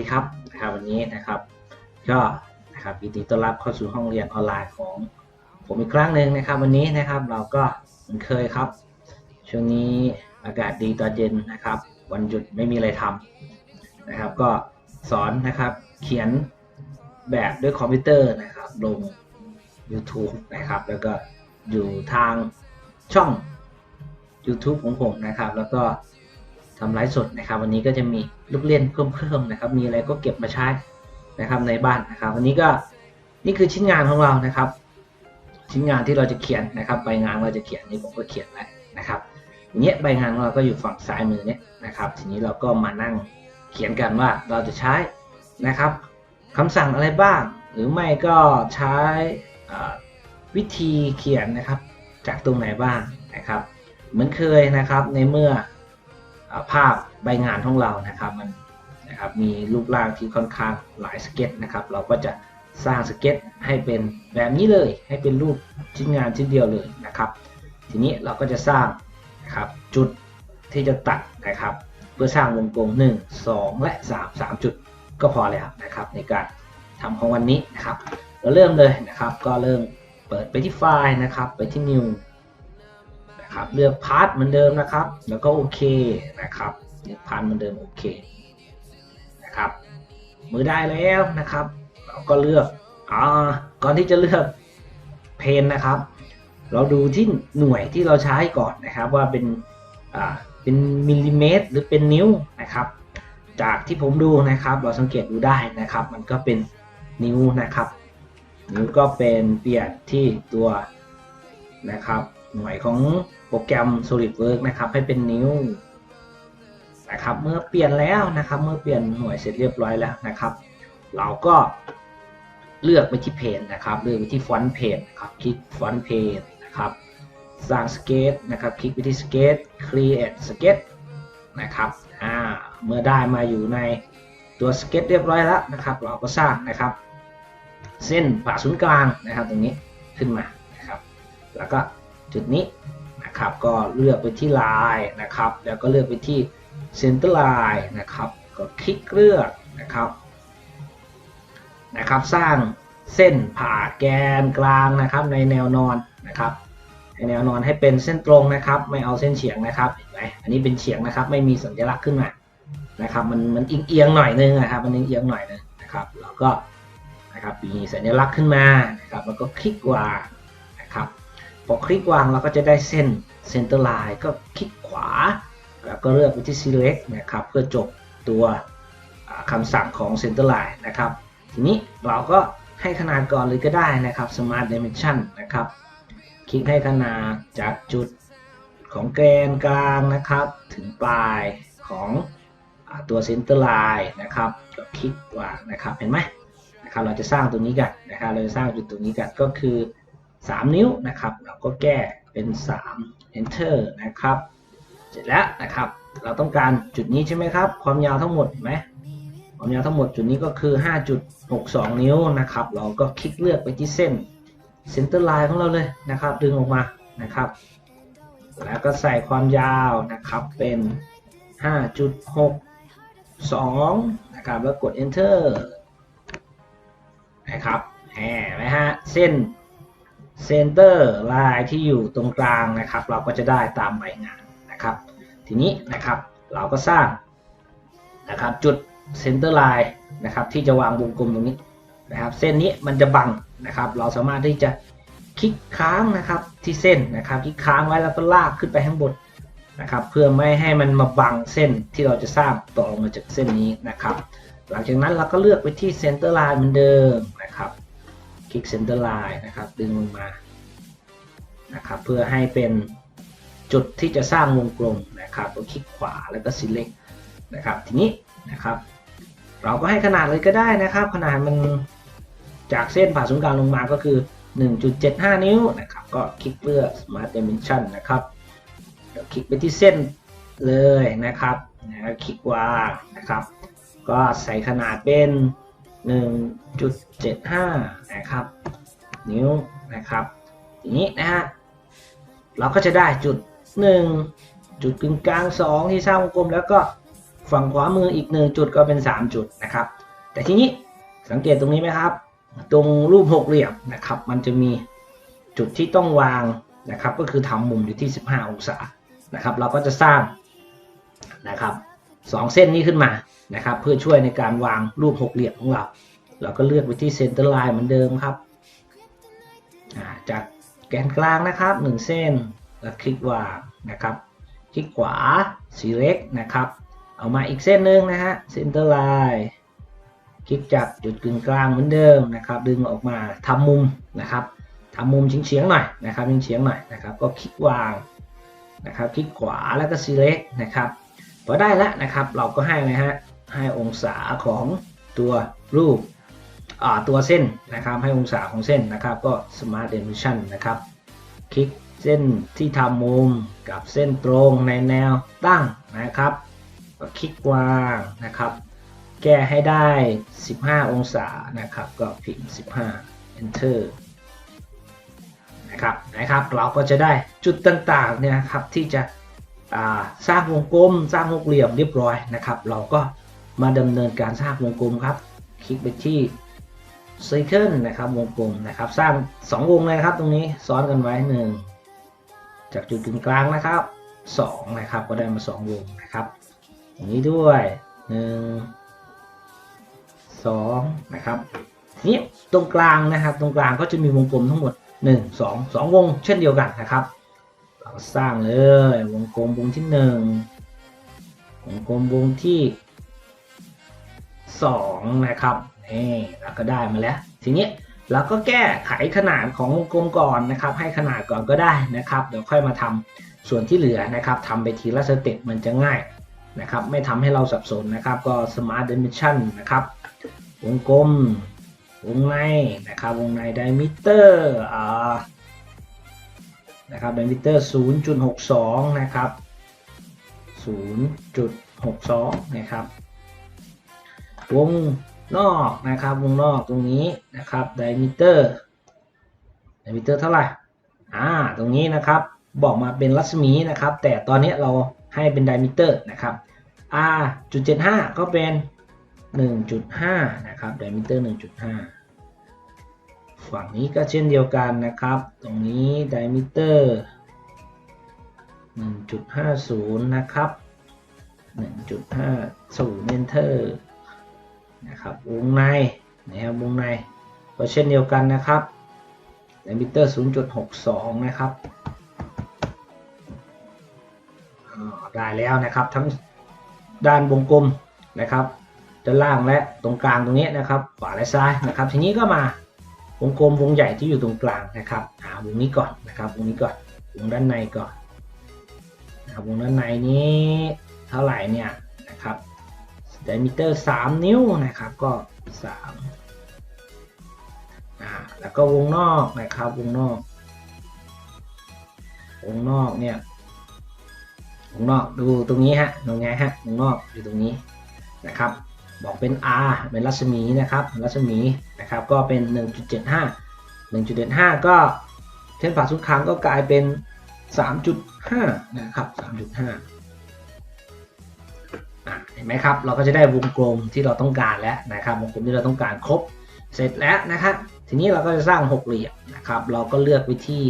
ดีครับนะครับวันนี้นะครับ ก็นะครับยินดีต้อนรับเข้าสู่ห้องเรียนออนไลน์ของผมอีกครั้งหนึ่งนะครับ วันนี้นะครับเราก็เหมือนเคยครับ ช่วงนี้อากาศดีตอนเย็นนะครับ วันหยุดไม่มีอะไรทำนะครับ ก็สอนนะครับเขียนแบบด้วยคอมพิวเตอร์นะครับ ลง YouTube นะครับ แล้วก็อยู่ทางช่อง YouTube ของผมนะครับ แล้วก็ ทำไลฟ์สดนะครับ วันนี้ก็จะมีลูกเล่นเพิ่มๆนะครับ มีอะไรก็เก็บมาใช้นะครับในบ้านนะครับ วันนี้ก็นี่คือชิ้นงานของเรานะครับ ชิ้นงานที่เราจะเขียนนะครับ ใบงานเราจะเขียนนี่ผมก็เขียนไว้นะครับเงี้ยใบงานของเราก็อยู่ฝั่งซ้ายมือเนี่ยนะครับ ทีนี้เราก็มานั่งเขียนกันว่าเราจะใช้นะครับคำสั่งอะไรบ้าง หรือไม่ก็ใช้วิธีเขียนนะครับ จากตรงไหนบ้างนะครับ เหมือนเคยนะครับในเมื่อ ภาพใบงานของเรานะครับมันนะครับมีรูปร่างที่ค่อนข้างหลายสเก็ตนะครับ เราก็จะสร้างสเก็ตให้เป็นแบบนี้เลยให้เป็นรูปชิ้นงานชิ้นเดียวเลยนะครับ ทีนี้เราก็จะสร้างนะครับจุดที่จะตัดนะครับ เพื่อสร้างวงกลม 1 2 และ 3 3 จุดก็พอแล้วนะครับ ในการทำของวันนี้นะครับ เราเริ่มเลยนะครับ ก็เริ่มเปิดไปที่ไฟล์นะครับ ไปที่ new นะครับ เลือกพาร์ทเหมือนเดิมนะครับ แล้วก็โอเคนะครับเลือกพาร์ทเหมือนเดิมโอเคนะครับมือได้แล้วนะครับ เราก็เลือกอ่าก่อนที่จะเลือกเพนนะครับ เราดูที่หน่วยที่เราใช้ก่อนนะครับ ว่าเป็นอ่าเป็นมิลลิเมตรหรือเป็นนิ้วนะครับ จากที่ผมดูนะครับ เราสังเกตดูได้นะครับ มันก็เป็นนิ้วนะครับนิ้วก็เป็นเปลี่ยนที่ตัวนะครับ หน่วยของโปรแกรม SolidWorks นะครับ ให้เป็นนิ้วนะครับ เมื่อเปลี่ยนแล้วนะครับ เมื่อเปลี่ยนหน่วยเสร็จเรียบร้อยแล้วนะครับ เราก็เลือกไปที่เพจนะครับ เลือกไปที่ฟอนต์เพจนะครับ คลิกฟอนต์เพจนะครับ สร้างสเก็ตนะครับ คลิกไปที่สเก็ต create sketch นะครับ อ่า เมื่อได้มาอยู่ในตัวสเก็ตเรียบร้อยแล้วนะครับ เราก็สร้างนะครับ เส้นผ่าศูนย์กลางนะครับ ตรงนี้ขึ้นมานะครับ แล้วก็ จุดนี้นะครับก็เลือกไปที่ลายนะครับ แล้วก็เลือกไปที่ center line นะครับ ก็คลิกเลือกนะครับนะครับ สร้างเส้นผ่าแกนกลางนะครับ ในแนวนอนนะครับในแนวนอนให้เป็นเส้นตรงนะครับ ไม่เอาเส้นเฉียงนะครับเห็นไหมอันนี้เป็นเฉียงนะครับ ไม่มีสัญลักษณ์ขึ้นมานะครับ มันมันเอียงหน่อยนึงนะครับ มันเอียงหน่อยนึงนะครับแล้วก็นะครับมีสัญลักษณ์ขึ้นมานะครับแล้วก็คลิกวาง อคลิกวางเราก็จะได้เส้น center line ก็คลิกขวา แล้วก็เลือกไปที่ select นะครับ เพื่อจบตัวคำสั่งของ center line นะครับ ทีนี้เราก็ให้ขนาดก่อนเลยก็ได้นะครับ smart dimension นะครับ คลิกให้ขนาดจากจุดของแกนกลางนะครับ ถึงปลายของอตัว center line นะครับก็คลิกวางนะครับ เห็นไหมนะครับ เราจะสร้างตัวนี้กันนะครับ เราจะสร้างจุดตรงนี้กันก็คือ 3 นิ้วนะครับ เราก็แก้เป็น 3 enter นะครับ เสร็จแล้วนะครับ เราต้องการจุดนี้ใช่ไหมครับ ความยาวทั้งหมดเห็นไหมความยาวทั้งหมดจุดนี้ก็คือ 5.62 นิ้วนะครับ เราก็คลิกเลือกไปที่เส้น center line ของเราเลยนะครับ ดึงออกมานะครับ แล้วก็ใส่ความยาวนะครับเป็น 5.62 นะครับ แล้วกด enter นะครับแหมไหมฮะ เส้น center line ที่อยู่ตรงกลางนะครับ เราก็จะได้ตามใบงานนะครับ ทีนี้นะครับเราก็สร้างนะครับจุด center line นะครับที่จะวางวงกลมตรงนี้นะครับเส้นนี้มันจะบังนะครับ เราสามารถที่จะคลิกค้างนะครับที่เส้นนะครับคลิกค้างไว้แล้วก็ลากขึ้นไปข้างบนนะครับเพื่อไม่ให้มันมาบังเส้นที่เราจะสร้างต่อออกมาจากเส้นนี้นะครับ หลังจากนั้นเราก็เลือกไปที่ center line เหมือนเดิมนะครับ คลิก center line นะครับ ดึงลงมานะครับเพื่อให้เป็นจุดที่จะสร้างวงกลมนะครับก็คลิกขวาแล้วก็ select นะครับ ทีนี้นะครับ เราก็ให้ขนาดเลยก็ได้นะครับ ขนาดมันจากเส้นผ่าศูนย์กลางลงมาก็คือ 1.75 นิ้วนะครับ ก็คลิกเลือก smart dimension นะครับเดี๋ยวคลิกไปที่เส้นเลยนะครับแล้วคลิกวางนะครับ ก็ใส่ขนาดเป็น 1.75 นะครับ นิ้วนะครับทีนี้นะฮะเราก็จะได้จุด 1 จุดกึ่งกลาง 2 ที่สร้างวงกลม แล้วก็ฝั่งขวามืออีกหนึ่งจุดก็เป็น 3 จุดนะครับ แต่ทีนี้สังเกตตรงนี้ไหมครับ ตรงรูปหกเหลี่ยมนะครับ มันจะมีจุดที่ต้องวางนะครับ ก็คือทำมุมอยู่ที่ 15 องศานะครับ เราก็จะสร้างนะครับ สองเส้นนี้ขึ้นมานะครับ เพื่อช่วยในการวางรูปหกเหลี่ยมของเรา เราก็เลือกไปที่เซนเตอร์ไลน์เหมือนเดิมครับจากแกนกลางนะครับ 1 เส้นแล้วคลิกวางนะครับ คลิกขวา select นะครับ เอามาอีกเส้นหนึ่งนะฮะ center line คลิกจากจุดกึ่งกลางเหมือนเดิมนะครับ ดึงออกมาทำมุมนะครับทำมุมเฉียงๆหน่อยนะครับเฉียงๆหน่อยนะครับ ก็คลิกวางนะครับ คลิกขวาแล้วก็ select นะครับ อได้แล้วนะครับ เราก็ให้นะฮะให้องศาของตัวรูปตัวเส้นนะครับ ให้องศาของเส้นนะครับ ก็ smart dimension นะครับ คลิกเส้นที่ทำมุมกับเส้นตรงในแนวตั้งนะครับก็คลิกวางนะครับ แก้ให้ได้ 15 องศานะครับ ก็พิมพ์ 15 enter นะครับนะครับ เราก็จะได้จุดต่างๆเนี่ยครับที่จะ สร้างวงกลม สร้างหกเหลี่ยมเรียบร้อยนะครับ เราก็มาดำเนินการสร้างวงกลมครับ คลิกไปที่ Circle นะครับวงกลมนะครับ สร้าง 2 วงเลยนะครับ ตรงนี้ซ้อนกันไว้ 1 จากจุดกึ่งกลางนะครับ2นะครับก็ได้มา 2 วงนะครับอย่างนี้ด้วย 1 2นะครับนี่ตรงกลางนะครับ ตรงกลางก็จะมีวงกลมทั้งหมด 1 2 2 วงเช่นเดียวกันนะครับ สร้างเลย วงกลมวงที่1วงกลมวงที่2นะครับนี่เราก็ได้มาแล้ว ทีนี้เราก็แก้ไขขนาดของวงกลมก่อนนะครับ ให้ขนาดก่อนก็ได้นะครับเดี๋ยวค่อยมาทำส่วนที่เหลือนะครับทำไปทีละสเต็ปมันจะง่ายนะครับไม่ทำให้เราสับสนนะครับ ก็ smart dimension นะครับ วงกลม วงในนะครับ วงใน diameter อ่า นะครับ diameter 0.62 นะครับ 0.62 นะครับ วงนอกนะครับ วงนอกตรงนี้นะครับ diameter diameter เท่าไหร่ อ่า ตรงนี้นะครับ บอกมาเป็นรัศมีนะครับ แต่ตอนนี้เราให้เป็น diameter นะครับ r.75 ก็เป็น 1.5 นะครับ diameter 1.5 ฝั่งนี้ก็เช่นเดียวกันนะครับ ตรงนี้ diameter 1.50 นะครับ 1.50 enter นะครับ วงในนะครับ วงใน ก็เช่นเดียวกันนะครับ diameter 0.62 นะครับได้แล้วนะครับ ทั้งด้านวงกลมนะครับด้านล่างและตรงกลางตรงนี้นะครับ ขวาและซ้ายนะครับ ทีนี้ก็มา วงกลมวงใหญ่ที่อยู่ตรงกลางนะครับหาวงนี้ก่อนนะครับวงนี้ก่อนวงด้านในก่อนนะครับวงด้านในนี้เท่าไหร่เนี่ยนะครับ diameter 3นิ้วนะครับก็3อ่าแล้วก็วงนอกนะครับวงนอก วงนอกเนี่ยวงนอกดูตรงนี้ฮะตรงไงฮะวงนอกอยู่ตรงนี้นะครับ บอกเป็น r เป็นรัศมีนะครับ รัศมีนะครับก็เป็น 1.75 1.75 ก็เส้นผ่าศูนย์กลางก็กลายเป็น 3.5 นะครับ 3.5 เห็นไหมครับ เราก็จะได้วงกลมที่เราต้องการแล้วนะครับ วงกลมที่เราต้องการครบ เสร็จแล้วนะครับ ทีนี้เราก็จะสร้างหกเหลี่ยมนะครับ เราก็เลือกวิธี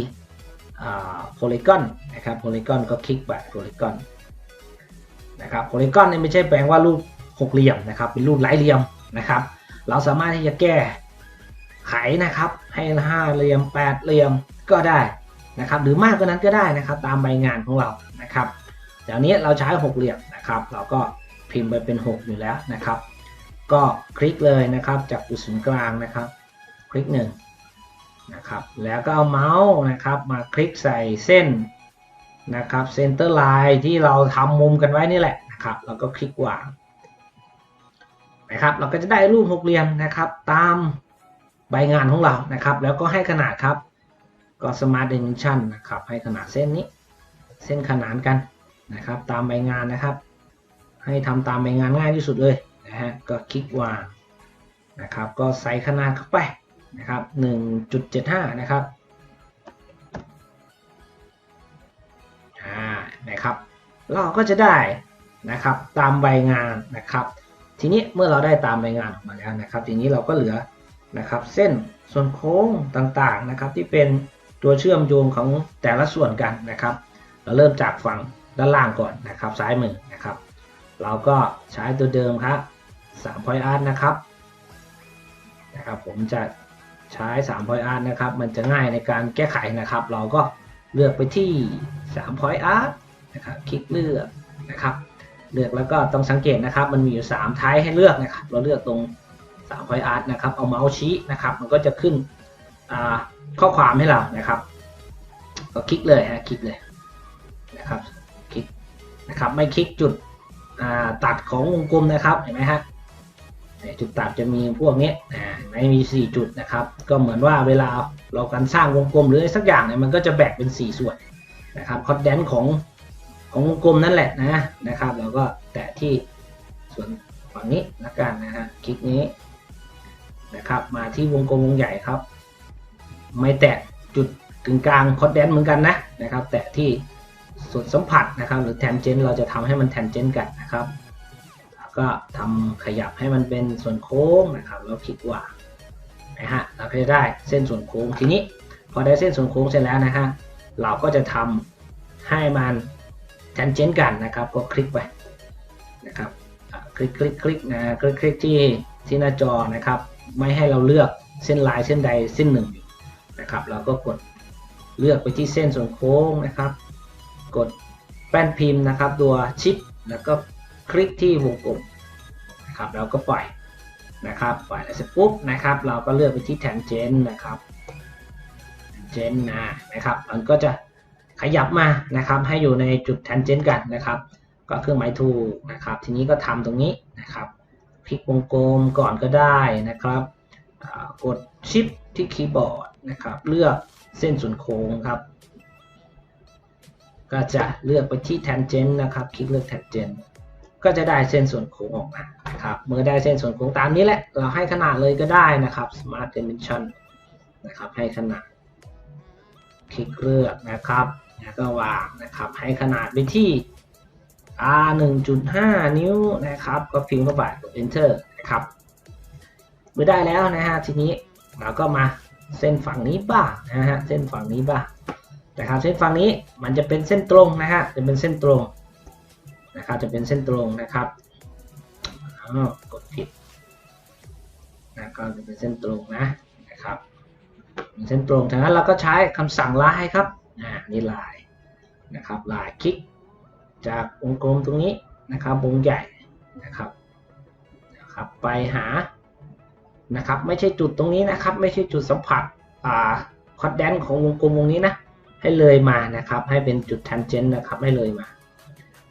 โพลีกอนนะครับ โพลีกอนก็คลิกไปโพลีกอนนะครับ โพลีกอนเนี่ยไม่ใช่แปลงว่ารูป หกเหลี่ยมนะครับ เป็นรูปหลายเหลี่ยมนะครับ เราสามารถที่จะแก้ไขนะครับ ให้ห้าเหลี่ยมแปดเหลี่ยมก็ได้นะครับ หรือมากกว่านั้นก็ได้นะครับ ตามใบงานของเรานะครับเดี๋ยวนี้เราใช้หกเหลี่ยมนะครับ เราก็พิมพ์ไปเป็น 6 อยู่แล้วนะครับ ก็คลิกเลยนะครับ จากจุดศูนย์กลางนะครับ คลิกหนึ่งนะครับแล้วก็เอาเมาส์นะครับ มาคลิกใส่เส้นนะครับเซนเตอร์ไลน์ที่เราทำมุมกันไว้นี่แหละนะครับ แล้วก็คลิกวาง นะครับเราก็จะได้รูปหกเหลี่ยมนะครับ ตามใบงานของเรานะครับ แล้วก็ให้ขนาดครับ ก็ Smart Dimension นะครับ ให้ขนาดเส้นนี้ เส้นขนานกันนะครับ ตามใบงานนะครับ ให้ทำตามใบงานง่ายที่สุดเลยนะฮะก็คลิกวางนะครับ ก็ใส่ขนาดเข้าไปนะครับ 1.75 นะครับอ่านะครับ เราก็จะได้นะครับตามใบงานนะครับ ทีนี้เมื่อเราได้ตามใบงานออกมาแล้วนะครับ ทีนี้เราก็เหลือนะครับ เส้นส่วนโค้งต่างๆนะครับ ที่เป็นตัวเชื่อมโยงของแต่ละส่วนกันนะครับ เราเริ่มจากฝั่งด้านล่างก่อนนะครับ ซ้ายมือนะครับ เราก็ใช้ตัวเดิมครับ3 point art นะครับนะครับ ผมจะใช้ 3 point art นะครับ มันจะง่ายในการแก้ไขนะครับ เราก็เลือกไปที่3 point art นะครับ คลิกเลือกนะครับ เลือกแล้วก็ต้องสังเกตนะครับ มันมีอยู่3ท้ายให้เลือกนะครับ เราเลือกตรง3 point art นะครับ เอาเมาส์ชี้นะครับ มันก็จะขึ้นข้อความให้เรานะครับ ก็คลิกเลยฮะคลิกเลยนะครับ คลิกนะครับ ไม่คลิกจุดตัดของวงกลมนะครับ เห็นไหมฮะจุดตัดจะมีพวกนี้ไม่มี 4 จุดนะครับ ก็เหมือนว่าเวลาเราการสร้างวงกลมหรือสักอย่างเนี่ยมันก็จะแบ่งเป็น 4 ส่วนนะครับคอดแดนของ ของวงกลมนั่นแหละนะนะครับเราก็แตะที่ส่วนฝั่งนี้ละกันนะฮะคลิกนี้นะครับมาที่วงกลมวงใหญ่ครับ ไม่แตะจุดกึ่งกลางคอดแดนเหมือนกันนะนะครับ แตะที่ส่วนสัมผัสนะครับ หรือแทนเจนเราจะทำให้มันแทนเจนกันนะครับก็ทำขยับให้มันเป็นส่วนโค้งนะครับแล้วคลิกวางนะฮะเราก็จะได้เส้นส่วนโค้งทีนี้ พอได้เส้นส่วนโค้งเสร็จแล้วนะฮะเราก็จะทำให้มัน แทนเจนกันนะครับ ก็คลิกไปนะครับคลิกคลิกคลิกนะคลิกคลิกที่ที่หน้าจอนะครับ ไม่ให้เราเลือกเส้นลายเส้นใดเส้นหนึ่งนะครับเราก็กดเลือกไปที่เส้นส่วนโค้งนะครับ กดแป้นพิมพ์นะครับ ตัวชิปแล้วก็คลิกที่วงกลมนะครับเราก็ปล่อยนะครับปล่อยแล้วเสร็จปุ๊บนะครับ เราก็เลือกไปที่แทนเจนนะครับเจนนะนะครับ มันก็จะ ขยับมานะครับ ให้อยู่ในจุดแทนเจนกันนะครับ ก็เครื่องหมายถูกนะครับ ทีนี้ก็ทำตรงนี้นะครับ คลิกวงกลมก่อนก็ได้นะครับกดชิปที่คีย์บอร์ดนะครับ เลือกเส้นส่วนโค้งครับ ก็จะเลือกไปที่ tangent นะครับ คลิกเลือก tangent ก็จะได้เส้นส่วนโค้งออกมานะครับ เมื่อได้เส้นส่วนโค้งตามนี้แหละ เราให้ขนาดเลยก็ได้นะครับ smart dimension นะครับ ให้ขนาด คลิกเลือกนะครับ แล้วก็วางนะครับให้ขนาดไปที่ r 1.5 นิ้วนะครับ ก็พิมพ์เข้าไปกด enter นะครับเมื่อได้แล้วนะฮะทีนี้เราก็มาเส้นฝั่งนี้บ้างนะฮะเส้นฝั่งนี้บ้างนะครับเส้นฝั่งนี้มันจะเป็นเส้นตรงนะฮะจะเป็นเส้นตรงนะครับจะเป็นเส้นตรงนะครับกดผิดนะก็จะเป็นเส้นตรงนะนะครับเป็นเส้นตรงจากนั้นเราก็ใช้คำสั่งลายครับ อ่านี่ลายนะครับลายคลิกจากวงกลมตรงนี้นะครับวงใหญ่นะครับนะครับไปหานะครับไม่ใช่จุดตรงนี้นะครับ ไม่ใช่จุดสัมผัสอ่าคอดแดนของวงกลมวงนี้นะให้เลยมานะครับ ให้เป็นจุด tangent นะครับให้เลยมา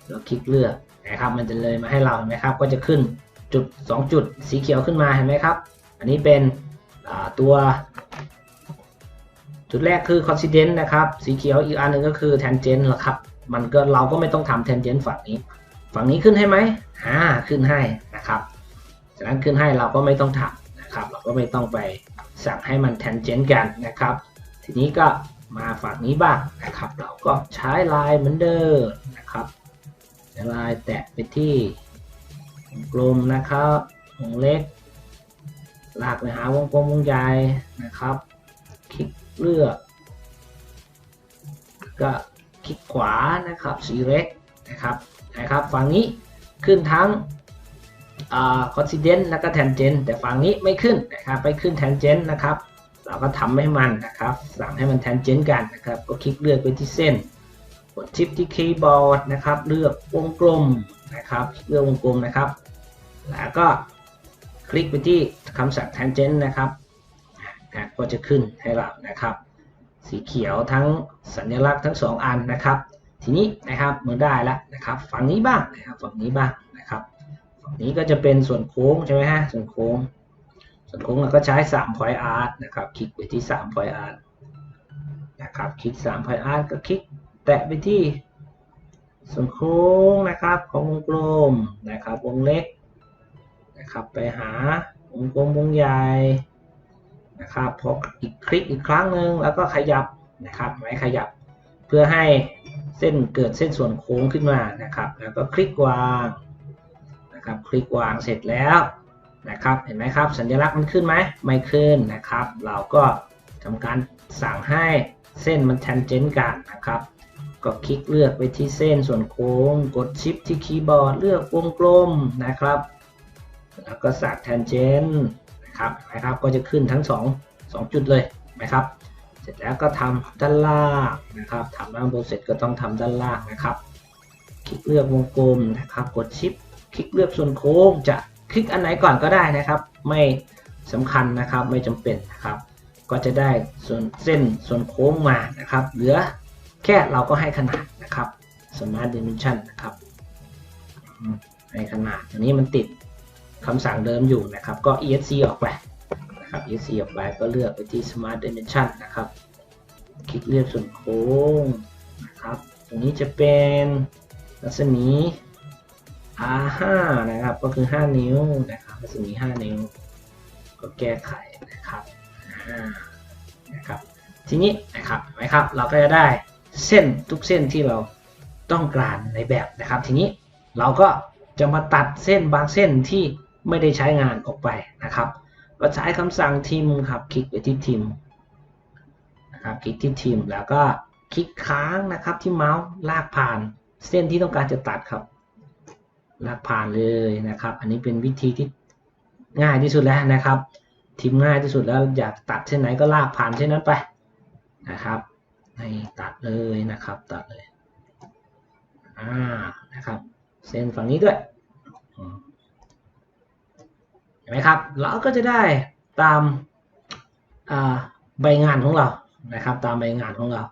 เราคลิกเลือกนะครับมันจะเลยมาให้เราเห็นะครับ ก็จะขึ้นจุด 2 จุดสีเขียวขึ้นมาเห็นไหมครับ อันนี้เป็นตัว จุดแรกคือ coincident นะครับ สีเขียวอีกอันหนึ่งก็คือ tangent ละครับ มันก็เราก็ไม่ต้องทำ tangent ฝั่งนี้ ฝั่งนี้ขึ้นให้ไหมอ่าขึ้นให้นะครับจากนั้นขึ้นให้เราก็ไม่ต้องทำนะครับ เราก็ไม่ต้องไปสั่งให้มัน tangent กันนะครับ ทีนี้ก็มาฝั่งนี้บ้างนะครับ เราก็ใช้ลายเหมือนเดิมนะครับลายแตะไปที่วงกลมนะครับวงเล็ก ลากไปหาวงกลมวงใหญ่นะครับ เลือกก็คลิกขวานะครับสีเล็กนะครับนะครับฝั่งนี้ขึ้นทั้งคอนซิเดนต์แล้วก็แทนเจนแต่ฝั่งนี้ไม่ขึ้นนะครับไปขึ้นแทนเจนนะครับ เราก็ทำให้มันนะครับ สั่งให้มันแทนเจนกันนะครับ ก็คลิกเลือกไปที่เส้นกดชิปที่คีย์บอร์ดนะครับ เลือกวงกลมนะครับ เลือกวงกลมนะครับ แล้วก็คลิกไปที่คำสั่ง tangent นะครับ ก็จะขึ้นให้เรานะครับ สีเขียวทั้งสัญลักษณ์ทั้ง 2 อันนะครับ ทีนี้นะครับมื่อได้แล้วนะครับ ฝั่งนี้บ้างนะครับฝั่งนี้บ้างนะครับฝั่งนี้ก็จะเป็นส่วนโค้งใช่ไหมฮะส่วนโค้ง ส่วนโค้งเราก็ใช้3 point art นะครับ คลิกไปที่3 point art นะครับ คลิก3 point art ก็คลิกแตะไปที่ส่วนโค้งนะครับของวงกลมนะครับวงเล็กนะครับไปหาวงกลมวงใหญ่ นะครับพออีกคลิกอีกครั้งหนึ่งแล้วก็ขยับนะครับไม้ขยับ เพื่อให้เส้นเกิดเส้นส่วนโค้งขึ้นมานะครับ แล้วก็คลิกวางนะครับ คลิกวางเสร็จแล้วนะครับ เห็นไหมครับ สัญลักษณ์มันขึ้นไหมไม่ขึ้นนะครับ เราก็ทำการสั่งให้เส้นมันแทนเจนกันนะครับ ก็คลิกเลือกไปที่เส้นส่วนโค้ง กดชิปที่คีย์บอร์ดเลือกวงกลมนะครับ แล้วก็สักแทนเจนนะ ครับนะครับก็จะขึ้นทั้ง 2 2 จุดเลยนะครับ เสร็จแล้วก็ทำด้านล่างนะครับทำด้านบนเสร็จก็ต้องทำด้านล่างนะครับ คลิกเลือกวงกลมนะครับ กดชิป คลิกเลือกส่วนโค้ง จะคลิกอันไหนก่อนก็ได้นะครับ ไม่สำคัญนะครับไม่จำเป็นนะครับ ก็จะได้ส่วนเส้นส่วนโค้งมานะครับ เหลือแค่เราก็ให้ขนาดนะครับ Smart Dimension นะครับ ให้ขนาดอันนี้มันติด คำสั่งเดิมอยู่นะครับ ก็ ESC ออกไปนะครับ ESC ออกไปก็เลือกไปที่ Smart Dimension นะครับ คลิกเลือกส่วนโค้งนะครับ ตรงนี้จะเป็นรัศมี R5 นะครับ ก็คือ 5 นิ้วนะครับ รัศมี 5 นิ้ว ก็แก้ไขนะครับนะครับ ทีนี้นะครับเห็นไหมครับ เราก็จะได้เส้นทุกเส้นที่เราต้องการในแบบนะครับ ทีนี้เราก็จะมาตัดเส้นบางเส้นที่ ไม่ได้ใช้งานออกไปนะครับก็ใช้คำสั่งทิมครับคลิกไปที่ทิมนะครับคลิกที่ทิมแล้วก็คลิกค้างนะครับที่เมาส์ลากผ่าน เส้นที่ต้องการจะตัดครับ ลากผ่านเลยนะครับ อันนี้เป็นวิธีที่ง่ายที่สุดแล้วนะครับ ทิมง่ายที่สุดแล้วอยากตัดเส้นไหนก็ลากผ่านเส้นนั้นไปนะครับให้ตัดเลยนะครับตัดเลยอ่านะครับ เส้นฝั่งนี้ด้วย ไหมครับ เราก็จะได้ตามใบงานของเรานะครับ ตามใบงานของเรา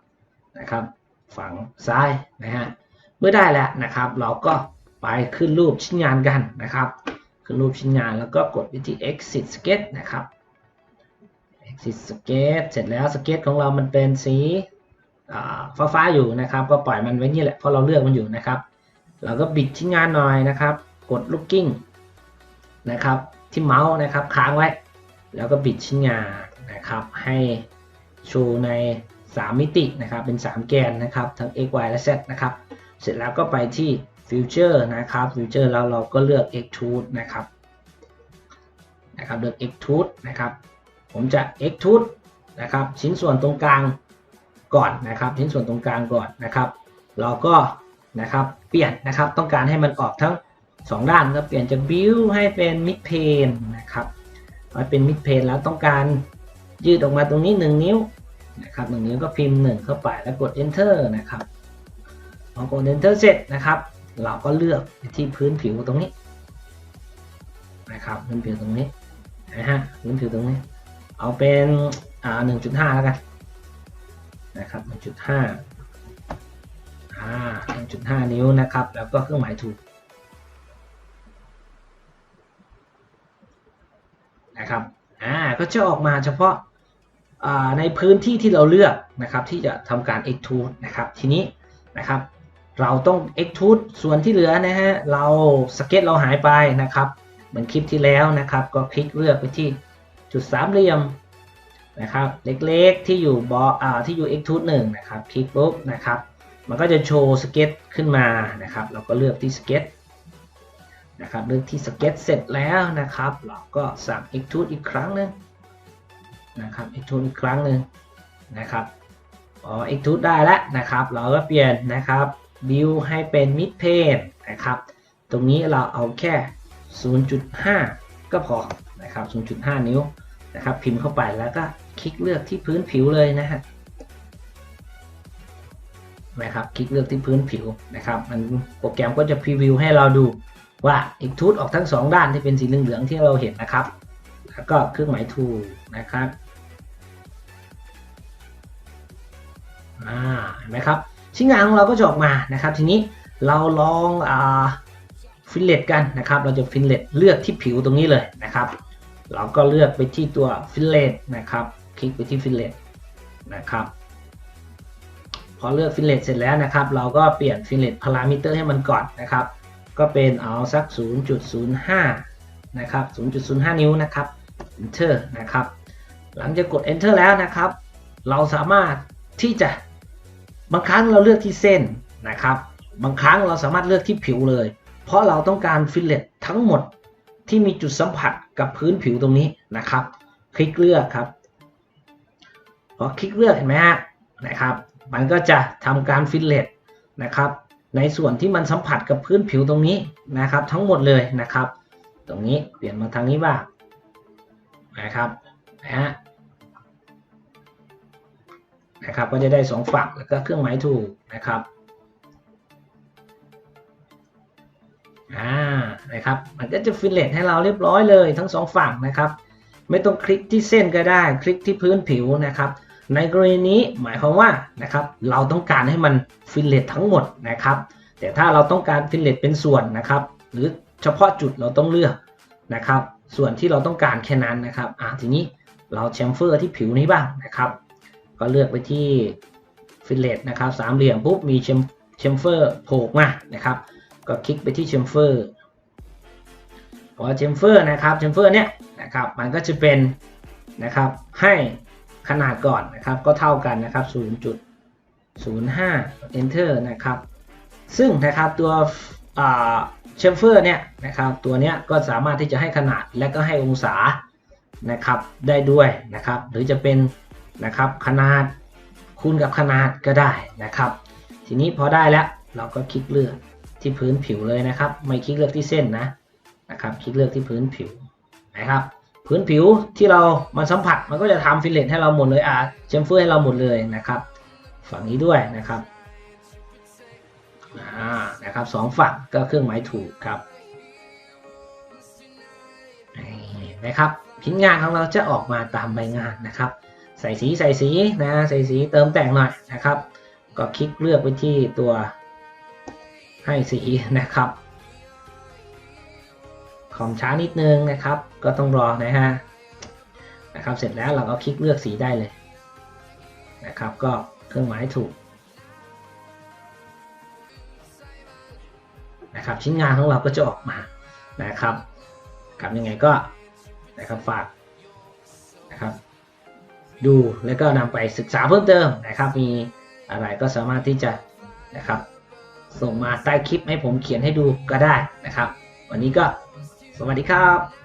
นะครับ ฝั่งซ้ายนะฮะเมื่อได้แล้วนะครับ เราก็ไปขึ้นรูปชิ้นงานกันนะครับ ขึ้นรูปชิ้นงานแล้วก็กดไปที่ exit sketch นะครับ exit sketch เสร็จแล้วสเก็ตของเรามันเป็นสีฟ้าฟ้าๆอยู่นะครับ ก็ปล่อยมันไว้นี่แหละเพราะเราเลือกมันอยู่นะครับ เราก็บิดชิ้นงานหน่อยนะครับ กด looking นะครับ ที่เมาส์นะครับค้างไว้ แล้วก็บิดชิ้นงานนะครับ ให้โชว์ใน 3 มิตินะครับ เป็น 3 แกนนะครับ ทั้ง x y และ z นะครับ เสร็จแล้วก็ไปที่ future นะครับ future แล้วเราก็เลือก extrude นะครับนะครับเลือก extrude นะครับ ผมจะ extrude นะครับ ชิ้นส่วนตรงกลางก่อนนะครับ ชิ้นส่วนตรงกลางก่อนนะครับ เราก็นะครับเปลี่ยนนะครับ ต้องการให้มันออกทั้ง 2ด้านก็เปลี่ยนจาก build ให้เป็น mid plane นะครับให้เป็น mid plane แล้วต้องการยืดออกมาตรงนี้ 1 นิ้วนะครับ1นิ้วก็พิมพ์ 1 เข้าไปแล้วกด enter นะครับพอกด enter เสร็จนะครับ เราก็เลือกที่พื้นผิวตรงนี้นะครับพื้นผิวตรงนี้นะฮะพื้นผิวตรงนี้ เอาเป็นอ่า1.5 แล้วกันนะครับ1.5อ่า1.5 นิ้วนะครับ แล้วก็เครื่องหมายถูก นะครับอ่าก็จะออกมาเฉพาะอ่าในพื้นที่ที่เราเลือกนะครับที่จะทำการ extrude นะครับทีนี้นะครับเราต้อง extrude ส่วนที่เหลือนะฮะเราสเก็ตเราหายไปนะครับเหมือนคลิปที่แล้วนะครับ ก็คลิกเลือกไปที่จุดสามเหลี่ยมนะครับเล็กๆที่อยู่บออ่าที่อยู่ extrude 1นะครับคลิกปุ๊บนะครับมันก็จะโชว์สเก็ตขึ้นมานะครับ เราก็เลือกที่สเก็ต นะครับเลือกที่สเก็ตเสร็จแล้วนะครับ เราก็สั่ง extrude อีกครั้งหนึงนะครับ extrude อีกครั้งหนึ่งนะครับอ๋อ extrude ได้แล้วนะครับ เราก็เปลี่ยนนะครับ view ให้เป็น mid plane นะครับ ตรงนี้เราเอาแค่ 0.5 ก็พอนะครับ 0.5 นิ้วนะครับ พิมพ์เข้าไปแล้วก็คลิกเลือกที่พื้นผิวเลยนะฮะนะครับ คลิกเลือกที่พื้นผิวนะครับ มันโปรแกรมก็จะพรีวิวให้เราดู ว่า extrude ออกทั้ง2ด้านที่เป็นสีเหลืองๆที่เราเห็นนะครับ แล้วก็เครื่องหมายถูกนะครับอ่าเห็นไหมครับ ชิ้นงานของเราก็จะออกมานะครับ ทีนี้เราลองอ่าฟิลเลตกันนะครับ เราจะฟิลเลตเลือกที่ผิวตรงนี้เลยนะครับ เราก็เลือกไปที่ตัวฟิลเลตนะครับ คลิกไปที่ฟิลเลตนะครับ พอเลือกฟิลเลตเสร็จแล้วนะครับ เราก็เปลี่ยนฟิลเลตพารามิเตอร์ให้มันก่อนนะครับ ก็เป็นเอาสัก 0.05 นะครับ 0.05 นิ้วนะครับ enter นะครับ หลังจากกด enter แล้วนะครับ เราสามารถที่จะบางครั้งเราเลือกที่เส้นนะครับ บางครั้งเราสามารถเลือกที่ผิวเลย เพราะเราต้องการฟิลเลตทั้งหมดที่มีจุดสัมผัสกับพื้นผิวตรงนี้นะครับ คลิกเลือกครับพอคลิกเลือกเห็นไหมฮะนะครับ มันก็จะทำการฟิลเลตนะครับ ในส่วนที่มันสัมผัสกับพื้นผิวตรงนี้นะครับ ทั้งหมดเลยนะครับ ตรงนี้เปลี่ยนมาทางนี้บ้างนะครับนะฮะนะครับก็จะได้สองฝั่งแล้วก็เครื่องหมายถูกนะครับอ่านะครับมันก็จะฟิลเลตให้เราเรียบร้อยเลยทั้งสองฝั่งนะครับ ไม่ต้องคลิกที่เส้นก็ได้ คลิกที่พื้นผิวนะครับ ในกรณีนี้หมายความว่านะครับเราต้องการให้มันฟิลเลตทั้งหมดนะครับ แต่ถ้าเราต้องการฟิลเลตเป็นส่วนนะครับ หรือเฉพาะจุดเราต้องเลือกนะครับ ส่วนที่เราต้องการแค่นั้นนะครับอ่าทีนี้เราแชมเฟอร์ที่ผิวนี้บ้างนะครับ ก็เลือกไปที่ฟิลเลตนะครับสามเหลี่ยมปุ๊บมีแชมเฟอร์โผล่มานะครับ ก็คลิกไปที่แชมเฟอร์พอแชมเฟอร์นะครับแชมเฟอร์เนี้ยนะครับมันก็จะเป็นนะครับให้ ขนาดก่อนนะครับก็เท่ากันนะครับ 0.05 enter นะครับ ซึ่งนะครับตัวเชมเฟอร์เนี่ยนะครับตัวเนี้ยก็สามารถที่จะให้ขนาดและก็ให้องศานะครับได้ด้วยนะครับ หรือจะเป็นนะครับขนาดคูณกับขนาดก็ได้นะครับ ทีนี้พอได้แล้วเราก็คลิกเลือกที่พื้นผิวเลยนะครับ ไม่คลิกเลือกที่เส้นนะนะครับ คลิกเลือกที่พื้นผิวนะครับ พื้นผิวที่เรามาสัมผัสมันก็จะทำฟิลเลตให้เราหมดเลยอ่าเชมเฟอร์ให้เราหมดเลยนะครับ ฝั่งนี้ด้วยนะครับอ่านะครับสองฝั่งก็เครื่องหมายถูกครับนี่นะครับชิ้นงานของเราจะออกมาตามใบงานนะครับ ใส่สีใส่สีนะใส่สีเติมแต่งหน่อยนะครับ ก็คลิกเลือกไปที่ตัวให้สีนะครับ คอมช้านิดนึงนะครับ ก็ต้องรอนะฮะนะครับเสร็จแล้วเราก็คลิกเลือกสีได้เลยนะครับ ก็เครื่องหมายถูกนะครับชิ้นงานของเราก็จะออกมานะครับกับยังไงก็นะครับฝากนะครับ ดูแล้วก็นำไปศึกษาเพิ่มเติมนะครับ มีอะไรก็สามารถที่จะนะครับ ส่งมาใต้คลิปให้ผมเขียนให้ดูก็ได้นะครับ วันนี้ก็ สวัสดีครับ